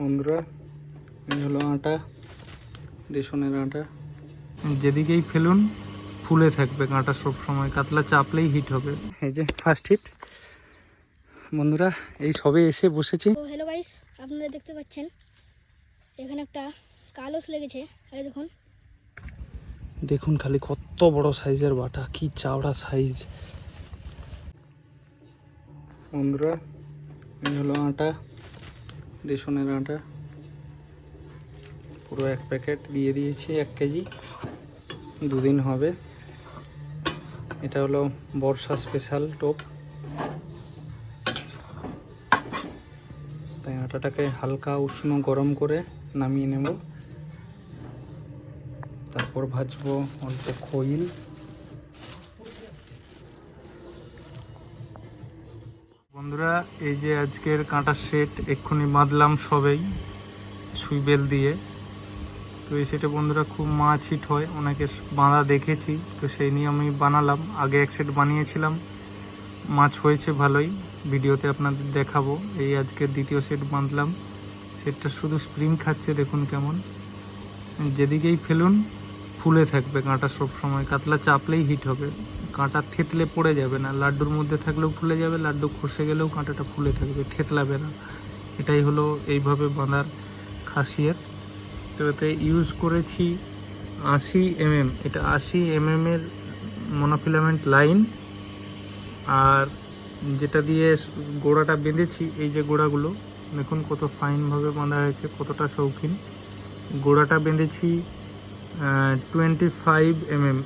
বন্ধুরা এই হলো আটা রেশনের আটা। যেদিকেই ফেলুন ফুলে থাকবে। কাঁটা সব সময় কাতলা চাপলেই হিট হবে। এই যে ফার্স্ট হিট বন্ধুরা এই সবে এসে বসেছি। তো হ্যালো গাইস আপনারা দেখতে পাচ্ছেন এখানে একটা কালস লেগেছে। এই দেখুন। দেখুন খালি কত বড় সাইজের বাটা কি চাওড়া সাইজ বন্ধুরা এই হলো আটা। রেশনের আটা। পুরো এক প্যাকেট দিয়ে দিয়েছি এক কেজি। দুদিন হবে। এটা হলো বর্ষা স্পেশাল টোপ। তাই আটাটাকে হালকা উষ্ণ গরম করে নামিয়ে নেব। তারপর ভাজবো অল্প খইল বন্ধুরা, এই যে আজকের কাঁটার সেট, এক্ষুনি বাঁধলাম সবেই, সুইবেল দিয়ে। তো এই সেটে বন্ধুরা খুব মাছ হিট হয়, অনেকে বাঁধা দেখেছি, তো সেই নিয়ে আমি বানালাম। আগে এক সেট বানিয়েছিলাম, মাছ হয়েছে ভালোই, ভিডিওতে আপনাদের দেখাবো। এই আজকের দ্বিতীয় সেট বাঁধলাম, সেটটা শুধু স্প্রিং খাচ্ছে, দেখুন কেমন। যেদিকেই ফেলুন, ফুলে থাকবে কাঁটা সব সময় কাতলা চাপলেই হিট হবে। কাঁটা থেতলে পড়ে যাবে না। লাড্ডুর মধ্যে থাকলেও ফুলে যাবে, লাড্ডু খসে গেলেও কাঁটাটা ফুলে থাকবে, থেতলাবে না। এটাই হলো এইভাবে বাঁধার খাসিয়ত। তো এতে ইউজ করেছি আশি এমএম এটা আশি এমএম এর মনোফিলামেন্ট লাইন আর যেটা দিয়ে গোড়াটা বেঁধেছি, এই যে গোড়াগুলো, দেখুন কত ফাইনভাবে বাঁধা হয়েছে, কতটা শৌখিন। গোড়াটা বেঁধেছি twenty five MM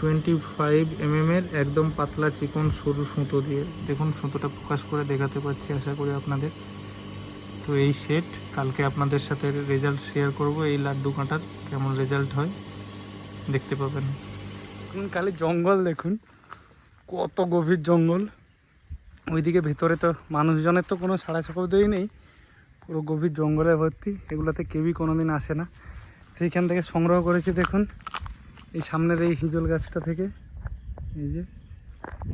twenty five এমএমের একদম পাতলা চিকন সরু সুতো দিয়ে। দেখুন, সুতোটা প্রকাশ করে দেখাতে পাচ্ছি, আশা করি আপনাদের। তো এই সেট কালকে আপনাদের সাথে রেজাল্ট শেয়ার করব। এই লাড্ডু কাঁটার কেমন রেজাল্ট হয়, দেখতে পাবেন। খালি জঙ্গল দেখুন। কত গভীর জঙ্গল। ওইদিকে ভেতরে তো মানুষজনের তো কোনো সাড়া শব্দই নেই। পুরো গভীর জঙ্গলে ভর্তি। এগুলোতে কেউই কোনোদিন আসে না। সেইখান থেকে সংগ্রহ করেছি, দেখুন। এই সামনের এই হিজল গাছটা থেকে, এই যে,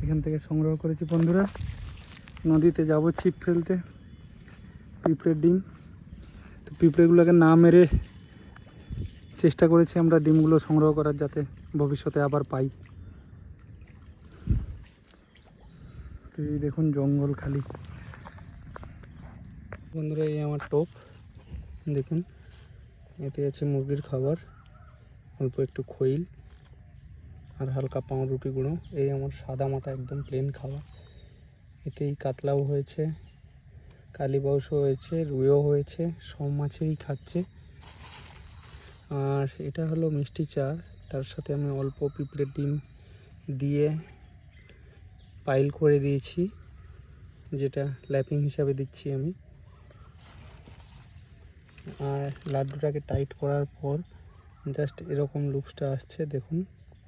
এখান থেকে সংগ্রহ করেছি বন্ধুরা। নদীতে যাব ছিপ ফেলতে, পিঁপড়ের ডিম। তো পিঁপড়েগুলোকে না মেরে চেষ্টা করেছি আমরা ডিমগুলো সংগ্রহ করার, যাতে ভবিষ্যতে আবার পাই। তো এই দেখুন জঙ্গল খালি। বন্ধুরা, এই আমার টোপ। দেখুন, এতে আছে মুরগির খাবার। অল্প একটু খইল আর হালকা পাউরুটি গুঁড়ো। এই আমার সাদা মাথা একদম প্লেন খাওয়া। এতেই কাতলাও হয়েছে কালীবাউসও হয়েছে, রুইও হয়েছে, সব মাছেরই খাচ্ছে। আর এটা হলো মিষ্টি চা, তার সাথে আমি অল্প পিঁপড়ের ডিম দিয়ে পাইল করে দিয়েছি, যেটা ল্যাপিং হিসাবে দিচ্ছি আমি। আর লাড্ডুটাকে টাইট করার পর জাস্ট এরকম লুপসটা আসছে, দেখুন।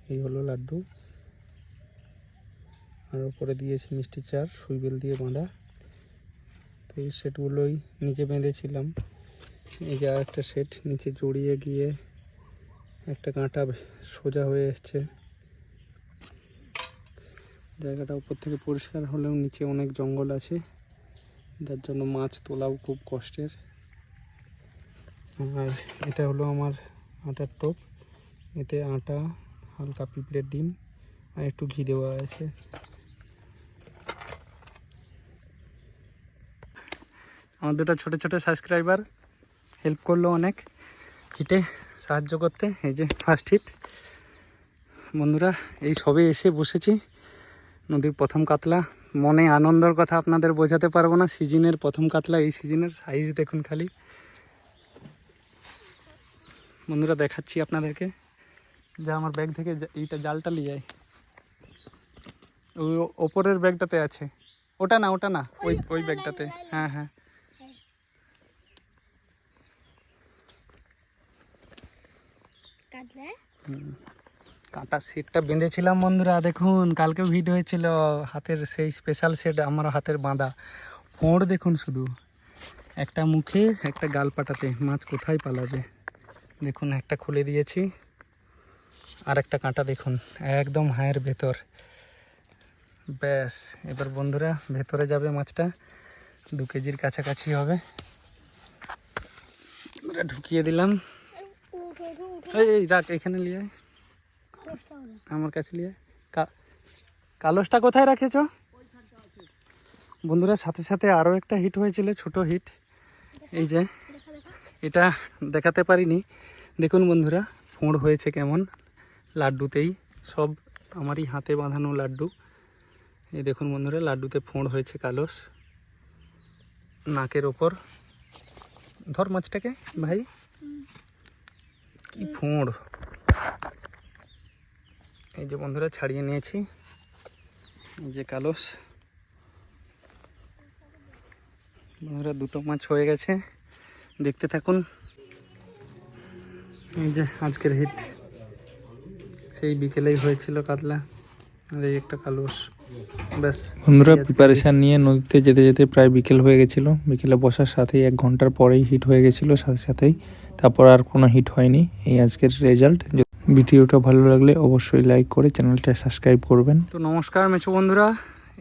এই হলো লাড্ডু। আর উপরে দিয়েছি মিষ্টি চার সুইবেল দিয়ে বাঁধা। তো এই সেটগুলোই নিচে বেঁধেছিলাম। এই যে একটা সেট, নিচে জড়িয়ে গিয়ে একটা কাঁটা সোজা হয়ে এসছে। জায়গাটা উপর থেকে পরিষ্কার হলেও নিচে অনেক জঙ্গল আছে। যার জন্য মাছ তোলাও খুব কষ্টের। আর এটা হলো আমার আটার টোপ, এতে আটা, হালকা পিঁপড়ের ডিম আর একটু ঘি দেওয়া আছে। আমার দুটো ছোটো ছোটো সাবস্ক্রাইবার হেল্প করল অনেক, হিটে সাহায্য করতে, এই যে ফার্স্ট হিট বন্ধুরা, এই সবে এসে বসেছি, নদীর প্রথম কাতলা। মনে আনন্দের কথা আপনাদের বোঝাতে পারব না, সিজনের প্রথম কাতলা, এই সিজনের সাইজ দেখুন খালি। বন্ধুরা দেখাচ্ছি আপনাদেরকে। যা আমার ব্যাগ থেকে এইটা জালটা নিয়ে যায় ওই ওপরের ব্যাগটাতে আছে। ওটা না ওটা না ওই ওই ব্যাগটাতে। হ্যাঁ হ্যাঁ। কাটলে? কাঁটা সেটটা বেঁধেছিলাম বন্ধুরা দেখুন কালকে ভিড হয়েছিল। হাতের সেই স্পেশাল সেট আমার হাতের বাঁধা। ফোঁড় দেখুন শুধু। একটা মুখে একটা গাল পাটাতে। মাছ কোথায় পালাবে? দেখুন, একটা খুলে দিয়েছি। আর একটা কাঁটা দেখুন, একদম হায়ের ভেতর। ব্যাস, এবার বন্ধুরা, ভেতরে যাবে মাছটা। দু কেজির কাছাকাছি হবে। ঢুকিয়ে দিলাম। এই রাখ, এখানে নিয়ে আমার কাছে নিয়ে কালসটা কোথায় রাখেছ? বন্ধুরা, সাথে সাথে আরও একটা হিট হয়েছিল, ছোট হিট এই যে এটা দেখাতে পারিনি। দেখুন বন্ধুরা, ফোঁড় হয়েছে কেমন? লাড্ডুতেই সব আমারই হাতে বাঁধানো লাড্ডু। এই দেখুন বন্ধুরা, লাড্ডুতে ফোঁড় হয়েছে কালস। নাকের ওপর। ধর মাছটাকে, ভাই। কি ফোঁড়। এই যে বন্ধুরা, ছাড়িয়ে নিয়েছি। এই যে কালস। বন্ধুরা, দুটো মাছ হয়ে গেছে। দেখতে থাকুন। এই যে আজকের হিট। সেই বিকেলেই হয়েছিল কাতলা আর এই একটা কালস ব্যাস বন্ধুরা প্রিপারেশান নিয়ে নদীতে যেতে যেতে প্রায় বিকেল হয়ে গেছিল। বিকেলে বসার সাথেই এক ঘণ্টার পরেই হিট হয়ে গেছিল সাথে সাথেই তারপর আর কোনো হিট হয়নি। এই আজকের রেজাল্ট ভিডিওটা ভালো লাগলে অবশ্যই লাইক করে চ্যানেলটা সাবস্ক্রাইব করবেন। তো নমস্কার মেচু বন্ধুরা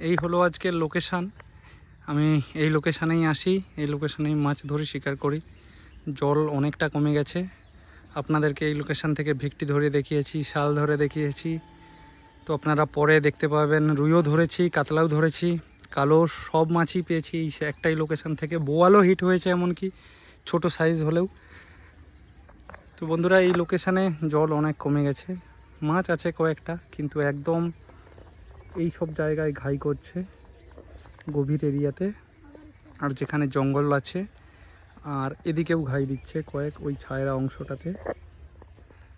এই হলো আজকের লোকেশান আমি এই লোকেশানেই আসি, এই লোকেশানেই মাছ ধরে শিকার করি। জল অনেকটা কমে গেছে। আপনাদেরকে এই লোকেশান থেকে ভিকটি ধরে দেখিয়েছি, শাল ধরে দেখিয়েছি। তো আপনারা পরে দেখতে পাবেন, রুইও ধরেছি, কাতলাও ধরেছি, কালো সব মাছই পেয়েছি। এই একটাই লোকেশান থেকে বোয়ালও হিট হয়েছে এমনকি, ছোট সাইজ হলেও। তো বন্ধুরা, এই লোকেশানে জল অনেক কমে গেছে। মাছ আছে কয়েকটা, কিন্তু একদম এই সব জায়গায় ঘাই করছে। গভীর এরিয়াতে। আর যেখানে জঙ্গল আছে, আর এদিকেও ঘাই দিচ্ছে কয়েক ওই ছায়রা অংশটাতে।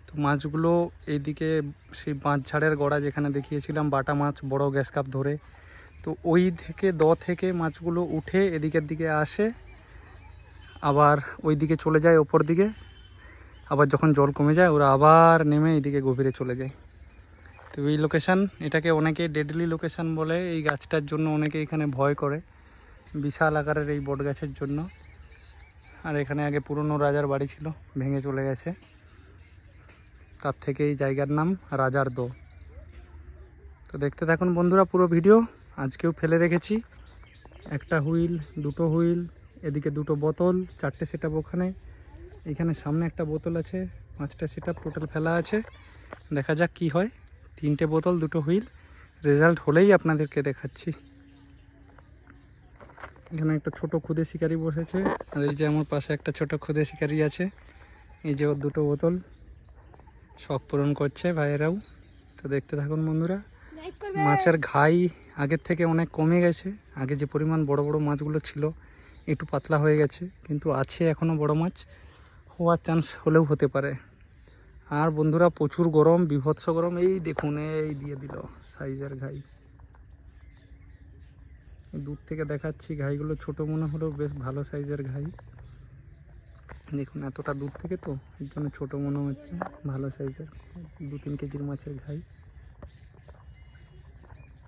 তো মাছগুলো এইদিকে সেই বাঁধ বাঁধঝাড়ের গড়া যেখানে দেখিয়েছিলাম, বাটা মাছ, বড় গ্যাস কাপ ধরে। তো ওই থেকে, দ থেকে মাছগুলো উঠে এদিকের দিকে আসে, আবার ওই দিকে চলে যায় ওপর দিকে। আবার যখন জল কমে যায়, ওরা আবার নেমে এদিকে গভীরে চলে যায়। তো এই লোকেশান এটাকে অনেকে ডেডলি লোকেশান বলে, এই গাছটার জন্য অনেকে এখানে ভয় করে। বিশাল আকারের এই বট গাছের জন্য। আর এখানে আগে পুরনো রাজার বাড়ি ছিল, ভেঙে চলে গেছে। তার থেকে এই জায়গার নাম রাজার দো। তো দেখতে থাকুন বন্ধুরা পুরো ভিডিও, আজকেও ফেলে রেখেছি। একটা হুইল, দুটো হুইল, এদিকে দুটো বোতল, চারটে সেট ওখানে। এখানে সামনে একটা বোতল আছে, পাঁচটা সেট টোটাল ফেলা আছে। দেখা যাক কি হয়। তিনটে বোতল দুটো হুইল। রেজাল্ট হলেই আপনাদেরকে দেখাচ্ছি। এখানে একটা ছোট খুদে শিকারি বসেছে। আর এই যে আমার পাশে একটা ছোট খুদে শিকারি আছে। এই যে ওর দুটো বোতল। শখ পূরণ করছে ভাইয়েরাও। তো দেখতে থাকুন বন্ধুরা। মাছের ঘাই আগের থেকে অনেক কমে গেছে। আগে যে পরিমাণ বড় বড় মাছগুলো ছিল একটু পাতলা হয়ে গেছে। কিন্তু আছে এখনও বড় মাছ। হওয়ার চান্স হলেও হতে পারে। আর বন্ধুরা প্রচুর গরম, বিভৎস গরম। এই দেখুন, এই দিয়ে দিল সাইজের ঘাই। দূর থেকে দেখাচ্ছি ঘাইগুলো। ছোট মনে হলেও বেশ ভালো সাইজের ঘাই। দেখুন, এতটা দূর থেকে তো, এর জন্য ছোট মনে হচ্ছে, ভালো সাইজের, দু তিন কেজির মাছের ঘাই।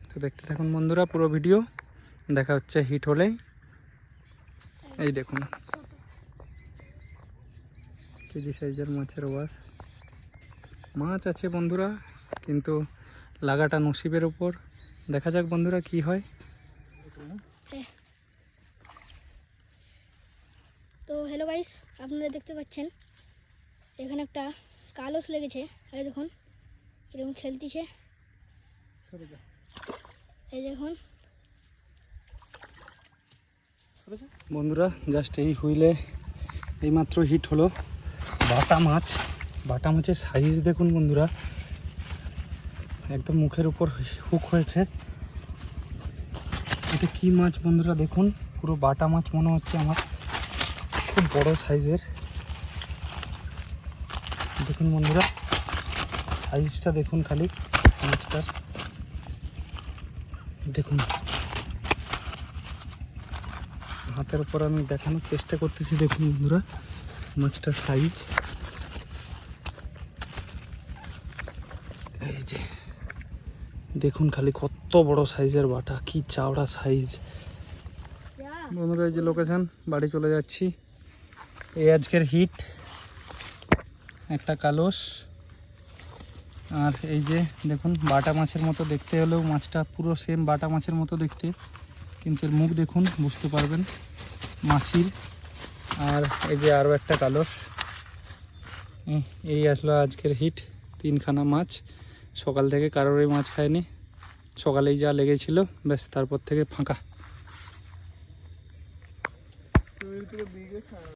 তো দেখতে থাকুন বন্ধুরা পুরো ভিডিও। দেখা হচ্ছে হিট হলেই এই দেখুন, কেজি সাইজের মাছের ওয়াশ। মাছ আছে বন্ধুরা কিন্তু লাগাটা নসিবের উপর। দেখা যাক বন্ধুরা কি হয়। তো হ্যালো গাইস আপনারা দেখতে পাচ্ছেন এখানে একটা কালস লেগেছে। এই দেখুন এরকম খেলতিছে। এই দেখুন। বন্ধুরা জাস্ট এই হুইলে এইমাত্র হিট হলো বাটা মাছ। বাটা মাছের সাইজ দেখুন বন্ধুরা। একদম মুখের উপর হুক হয়েছে। এটা কি মাছ বন্ধুরা দেখুন? পুরো বাটা মাছ মনে হচ্ছে আমার। খুব বড় সাইজের। দেখুন বন্ধুরা, সাইজটা দেখুন খালি, মাছটার। দেখুন। হাতের উপর আমি দেখানোর চেষ্টা করতেছি দেখুন বন্ধুরা, মাছটার সাইজ এই যে দেখুন খালি কত বড় সাইজের বাটা, কি চাওড়া সাইজ। বন্ধুরা, এই যে লোকেশন বাড়ি চলে যাচ্ছি। এই আজকের হিট একটা কালস। আর এই যে, দেখুন, বাটা মাছের মতো দেখতে হলেও মাছটা পুরো সেম বাটা মাছের মতো দেখতে। কিন্তু এর মুখ দেখুন, বুঝতে পারবেন, মাছির। আর এই যে আরও একটা কালস। এই আসলো আজকের হিট তিনখানা মাছ। সকাল থেকে কারোরই মাছ খায়নি। সকালেই যা লেগেছিল ব্যাস তারপর থেকে ফাঁকা।